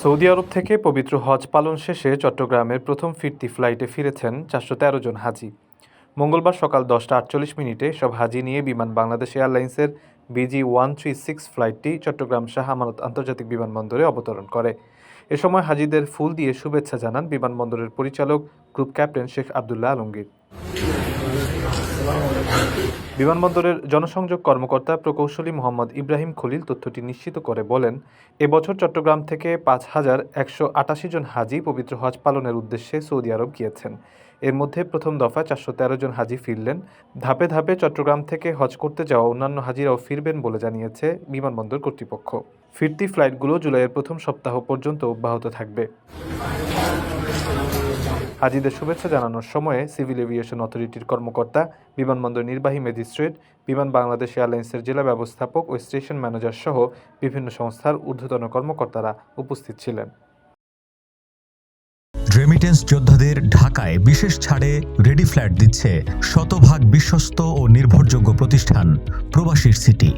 Saudi আরব থেকে পবিত্র হজ পালন শেষে চট্টগ্রামের প্রথম ফিরতি ফ্লাইটে ফিরেছেন চারশো তেরো জন হাজি। মঙ্গলবার সকাল দশটা আটচল্লিশ মিনিটে সব হাজি নিয়ে বিমান বাংলাদেশ এয়ারলাইন্সের বিজি ওয়ান থ্রি সিক্স ফ্লাইটটি চট্টগ্রাম শাহ আমানত আন্তর্জাতিক বিমানবন্দরে অবতরণ করে। এ সময় হাজিদের ফুল দিয়ে শুভেচ্ছা জানান বিমানবন্দরের পরিচালক, গ্রুপ ক্যাপ্টেন শেখ আবদুল্লাহ আলমগীর। বিমানবন্দরের জনসংযোগ কর্মকর্তা প্রকৌশলী মোহাম্মদ ইব্রাহিম খলিল তথ্যটি নিশ্চিত করে বলেন, এবছর চট্টগ্রাম থেকে পাঁচ হাজার একশো আটাশি জন হাজি পবিত্র হজ পালনের উদ্দেশ্যে সৌদি আরব গিয়েছেন। এর মধ্যে প্রথম দফা চারশো তেরো জন হাজি ফিরলেন। ধাপে ধাপে চট্টগ্রাম থেকে হজ করতে যাওয়া অন্যান্য হাজিরাও ফিরবেন বলে জানিয়েছে বিমানবন্দর কর্তৃপক্ষ। ফিরতি ফ্লাইটগুলো জুলাইয়ের প্রথম সপ্তাহ পর্যন্ত অব্যাহত থাকবে। হাজিদের শুভেচ্ছা জানানোর সময়ে সিভিল এভিয়েশন অথরিটির কর্মকর্তা, বিমানবন্দর নির্বাহী ম্যাজিস্ট্রেট, বিমান বাংলাদেশ এয়ারলাইন্সের জেলা ব্যবস্থাপক ও স্টেশন ম্যানেজার সহ বিভিন্ন সংস্থার ঊর্ধ্বতন কর্মকর্তারা উপস্থিত ছিলেন। রেমিটেন্স যোদ্ধাদের ঢাকায় বিশেষ ছাড়ে রেডি ফ্ল্যাট দিচ্ছে শতভাগ বিশ্বস্ত ও নির্ভরযোগ্য প্রতিষ্ঠান, প্রবাসীর সিটি